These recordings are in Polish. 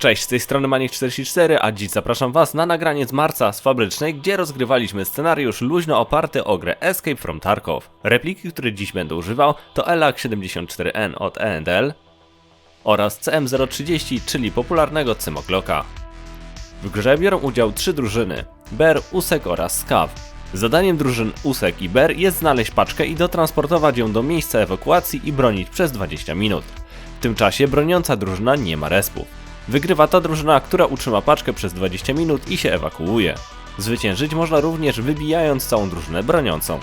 Cześć, z tej strony Maniek44, a dziś zapraszam was na nagranie z marca z fabrycznej, gdzie rozgrywaliśmy scenariusz luźno oparty o grę Escape from Tarkov. Repliki, które dziś będę używał to ELAC74N od E&L oraz CM030, czyli popularnego Cymoglocka. W grze biorą udział trzy drużyny: Ber, Usek oraz Skaw. Zadaniem drużyn Usek i Ber jest znaleźć paczkę i dotransportować ją do miejsca ewakuacji i bronić przez 20 minut. W tym czasie broniąca drużyna nie ma respów. Wygrywa ta drużyna, która utrzyma paczkę przez 20 minut i się ewakuuje. Zwyciężyć można również wybijając całą drużynę broniącą.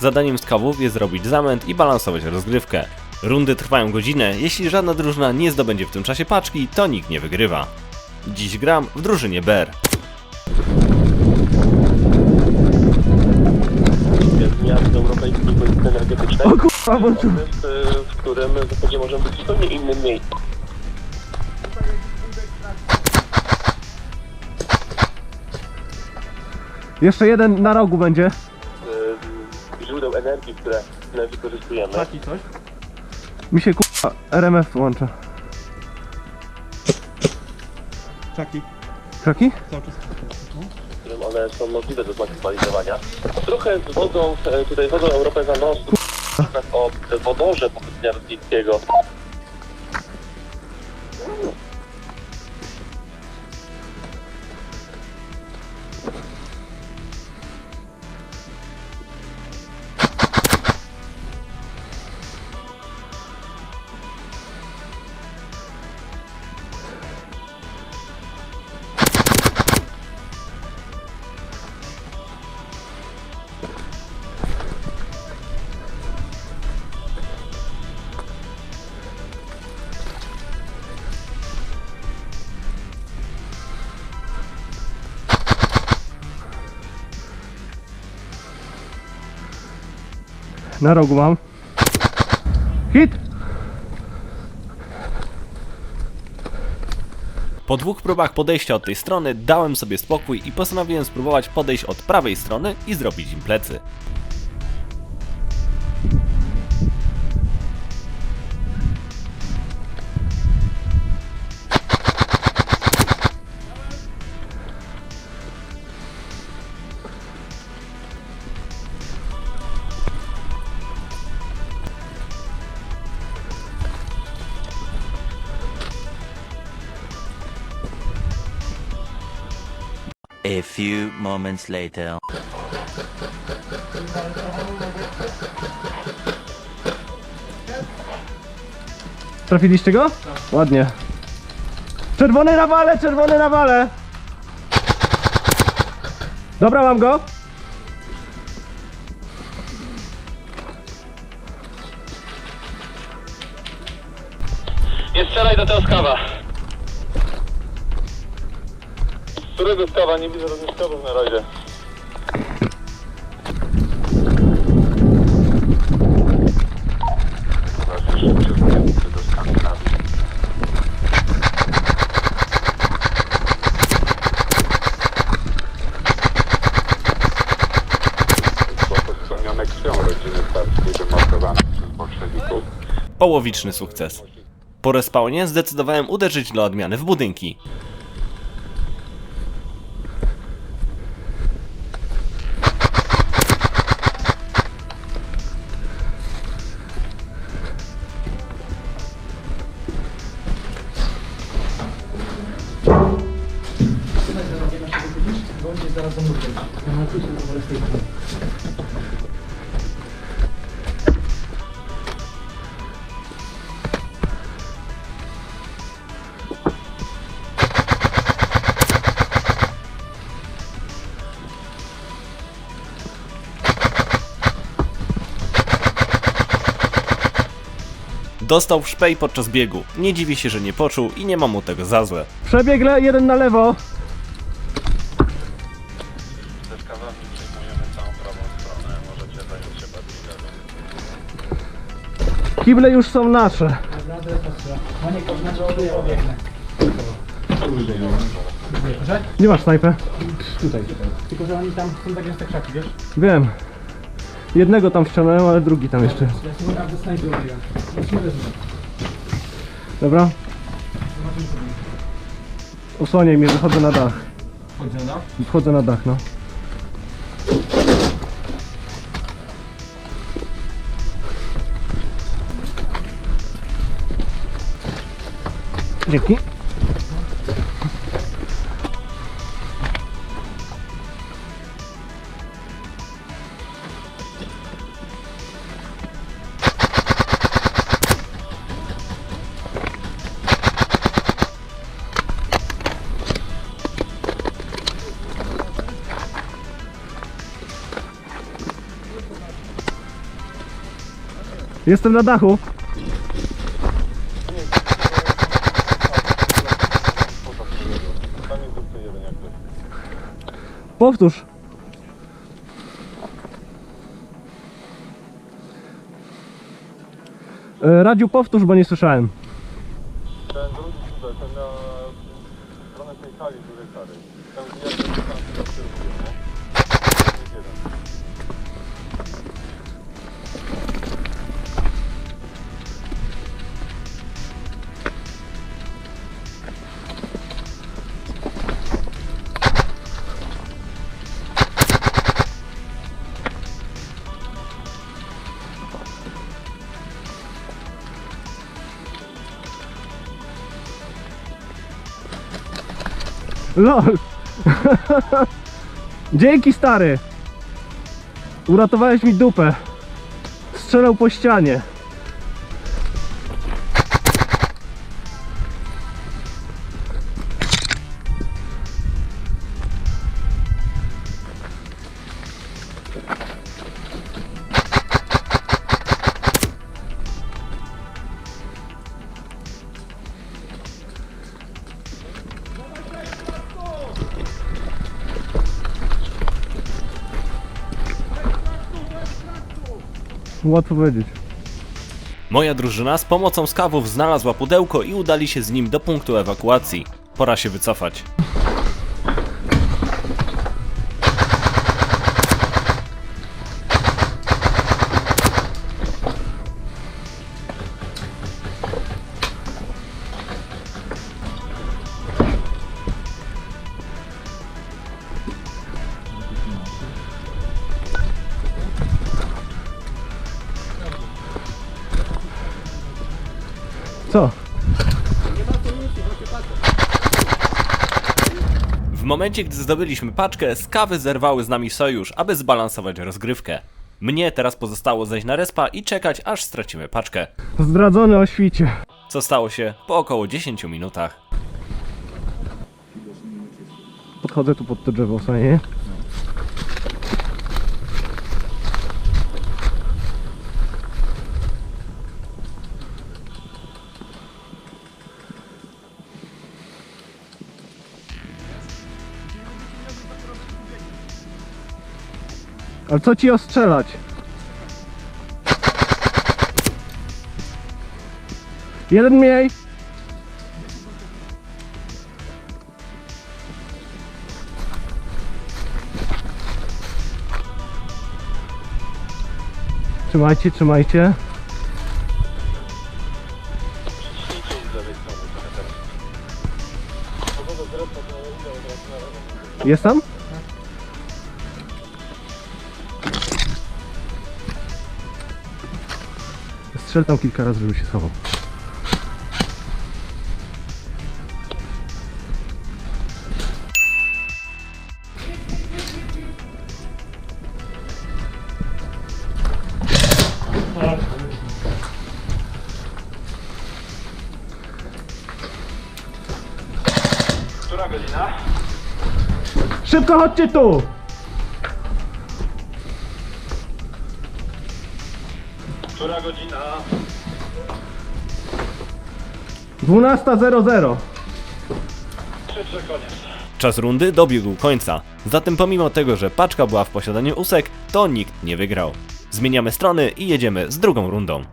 Zadaniem skawów jest zrobić zamęt i balansować rozgrywkę. Rundy trwają godzinę, jeśli żadna drużyna nie zdobędzie w tym czasie paczki, to nikt nie wygrywa. Dziś gram w drużynie Ber. jest miast europejskiej polityki energetycznej, w, w którym w zasadzie możemy być w zupełnie innym miejscu. Jeszcze jeden na rogu będzie. źródeł energii, które wykorzystujemy. coś? Mi się kurwa RMF włącza. Czaki, Kraki? cały czas. w którym one są możliwe do zmaksymalizowania. Trochę zwodzą e, tutaj wodą Europę za nos, o wodorze pochodzenia rosyjskiego. Na rogu mam. Hit! Po dwóch próbach podejścia od tej strony dałem sobie spokój i postanowiłem spróbować podejść od prawej strony i zrobić im plecy. A few moments later. Trafiliście go? Ładnie. Czerwony na wale, czerwony na wale! Dobra, mam go. Nie strzelaj do tego skawa. Którego skawa? Nie widzę żadnych na razie. Połowiczny sukces. Po respawnie zdecydowałem uderzyć dla odmiany w budynki. Dostał w szpej podczas biegu. Nie dziwię się, że nie poczuł i nie mam mu tego za złe. Przebiegle, jeden na lewo. Ze skawami przejmujemy całą prawą stronę. Możecie zająć się bardziej lewą. Kible już są nasze. Nie masz snajpę? Tutaj, tutaj. Tylko, że oni tam są tak gęste krzaki, wiesz? Wiem. Jednego tam ściągnąłem, ale drugi tam jeszcze jest. Dobra? Osłaniaj mnie, wychodzę na dach. Chodź na dach. Wchodzę na dach, no. Dzięki. Jestem na dachu. Powtórz. E, Radziu, powtórz, bo nie słyszałem. Ten drugi tutaj, ten na stronę tej hali dużej kary. LOL. Dzięki stary. Uratowałeś mi dupę. Strzelał po ścianie. Łatwo powiedzieć. Moja drużyna z pomocą skawów znalazła pudełko i udali się z nim do punktu ewakuacji. Pora się wycofać. Co? W momencie, gdy zdobyliśmy paczkę, skawy zerwały z nami sojusz, aby zbalansować rozgrywkę. Mnie teraz pozostało zejść na respa i czekać, aż stracimy paczkę. Zdradzony o świcie. Co stało się po około 10 minutach. Podchodzę tu pod to drzewo, nie? Ale co ci ostrzelać? Jeden mniej. Trzymajcie, trzymajcie. Idźcie z Strzel tam kilka razy, żeby się schował. Która godzina? Szybko chodźcie tu! Godzina? 12.00 Krzyczę koniec. Czas rundy dobiegł końca. Zatem pomimo tego, że paczka była w posiadaniu usek, to nikt nie wygrał. Zmieniamy strony i jedziemy z drugą rundą.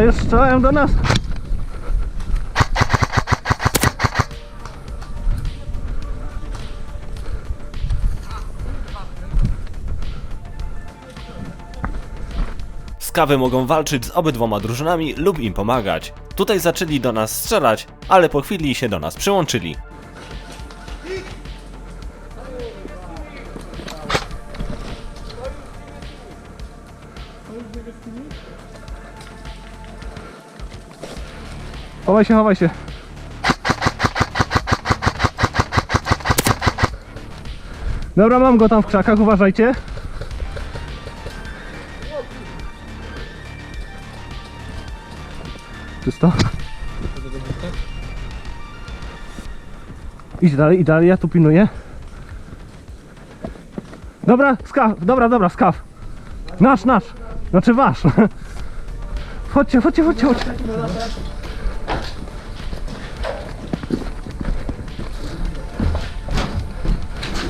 Już strzelają do nas. Skawy mogą walczyć z obydwoma drużynami lub im pomagać. Tutaj zaczęli do nas strzelać, ale po chwili się do nas przyłączyli. Chowaj się, chowaj się. Dobra, mam go tam w krzakach, uważajcie. Czysto. Idź dalej, idź dalej, ja tu pilnuję. Dobra, skaw, dobra, dobra, skaw. Nasz, nasz. Znaczy wasz. Chodźcie, chodźcie, chodźcie, chodźcie.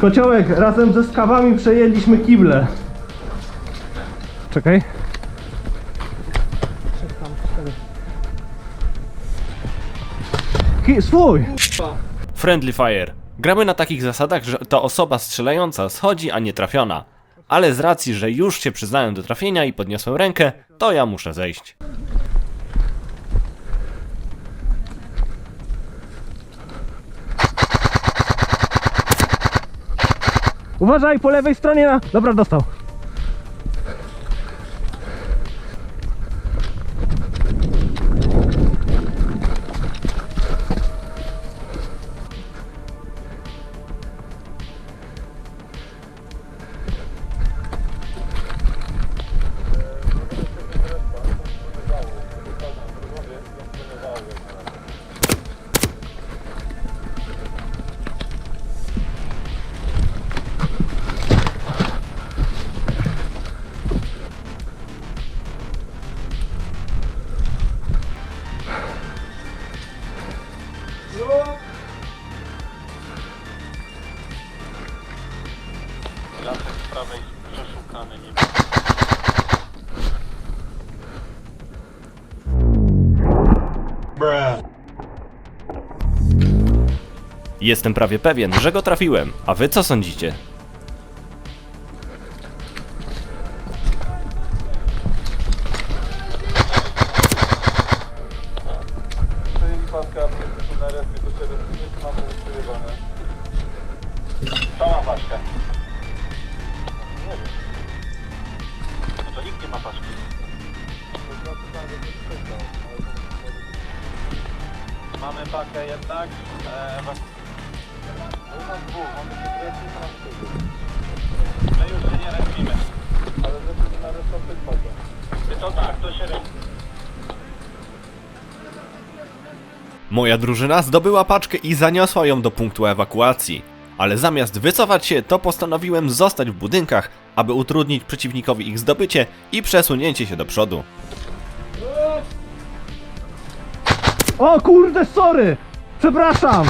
Kociołek, razem ze skawami przejęliśmy kible. Czekaj. Ki swój! Friendly Fire. Gramy na takich zasadach, że to osoba strzelająca schodzi, a nie trafiona. Ale z racji, że już się przyznałem do trafienia i podniosłem rękę, to ja muszę zejść. Uważaj, po lewej stronie na... Dobra, dostał. Prawej przeszukany, nie Jestem prawie pewien, że go trafiłem. A wy co sądzicie? Mamy pakę jednak. E. My już się nie. Ale na resztę pakę. To tak, to się. Moja drużyna zdobyła paczkę i zaniosła ją do punktu ewakuacji. Ale zamiast wycofać się, to postanowiłem zostać w budynkach, aby utrudnić przeciwnikowi ich zdobycie i przesunięcie się do przodu. O kurde, sorry! Przepraszam!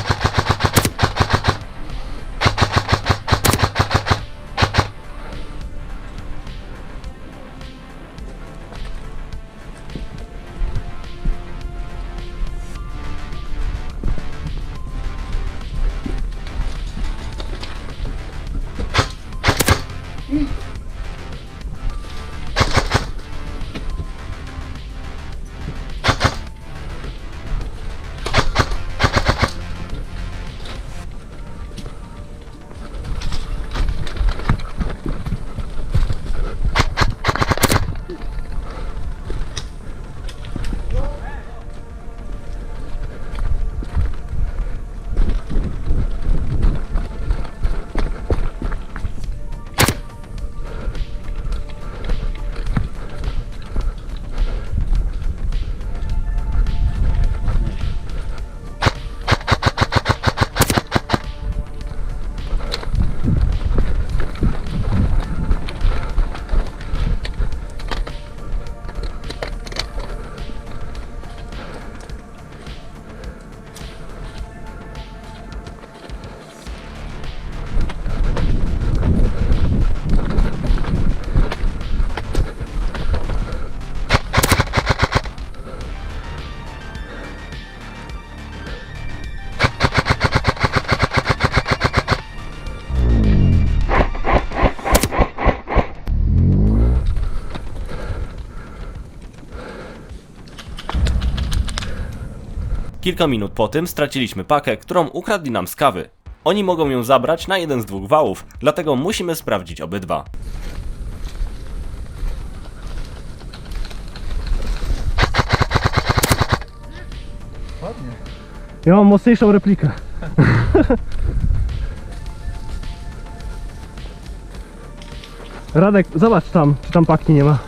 Kilka minut po tym straciliśmy pakę, którą ukradli nam z kawy. Oni mogą ją zabrać na jeden z dwóch wałów, dlatego musimy sprawdzić obydwa. Ja mam mocniejszą replikę. Radek, zobacz tam, czy tam paki nie ma.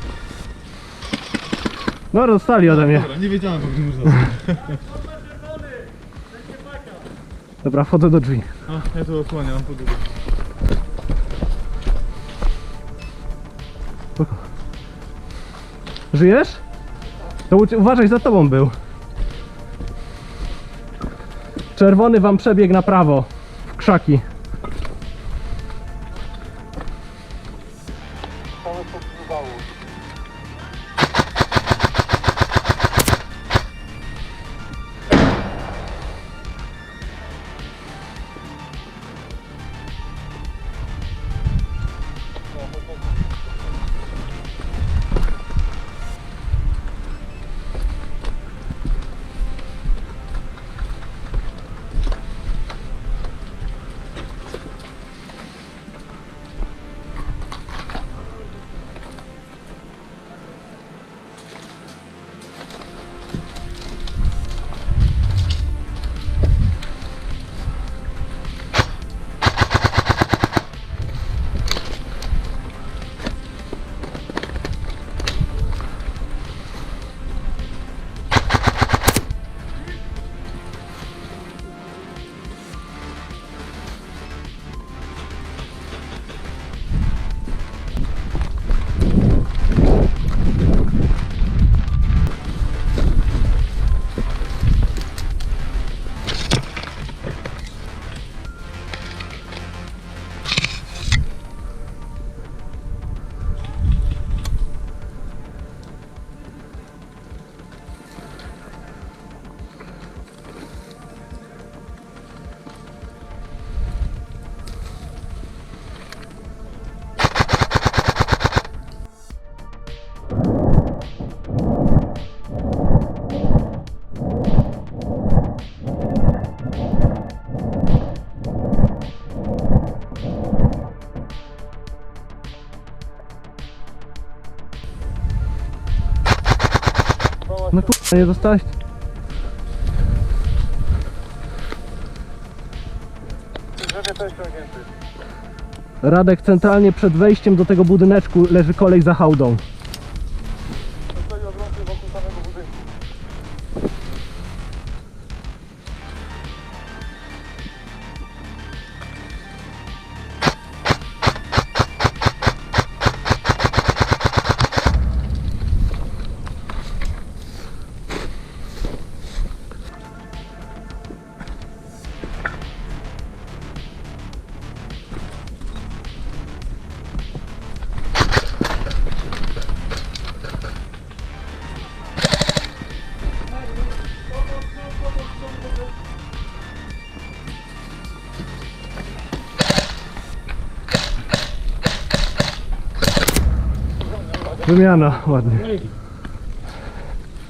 No dostali ode mnie. Nie wiedziałem, jak można. Dobra, wchodzę do drzwi. A, ja tu osłaniam, mam. Żyjesz? To uci- uważaj, za tobą był. Czerwony wam przebiegł na prawo. W krzaki. Nie dostałeś? Radek, centralnie przed wejściem do tego budyneczku leży kolej za hałdą. Wymiana, ładnie.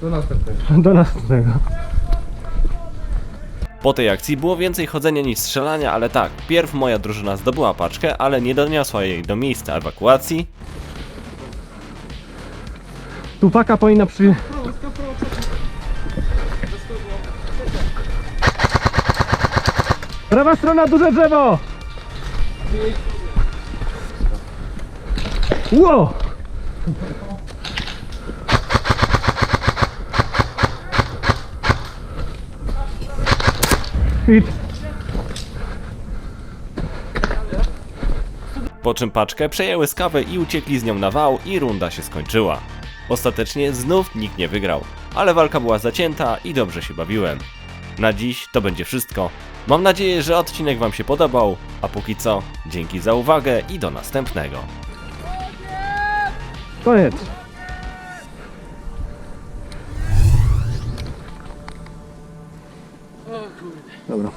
Do następnego. Do następnego. Po tej akcji było więcej chodzenia niż strzelania, ale tak, pierw moja drużyna zdobyła paczkę, ale nie doniosła jej do miejsca ewakuacji, Tu paka powinna przy... Prawa strona, duże drzewo! Ło! Hit. po czym paczkę przejęły z kawy i uciekli z nią na wał i runda się skończyła. Ostatecznie znów nikt nie wygrał, ale walka była zacięta i dobrze się bawiłem. Na dziś to będzie wszystko. Mam nadzieję, że odcinek Wam się podobał, a póki co, dzięki za uwagę i do następnego. Koniec. Dobra.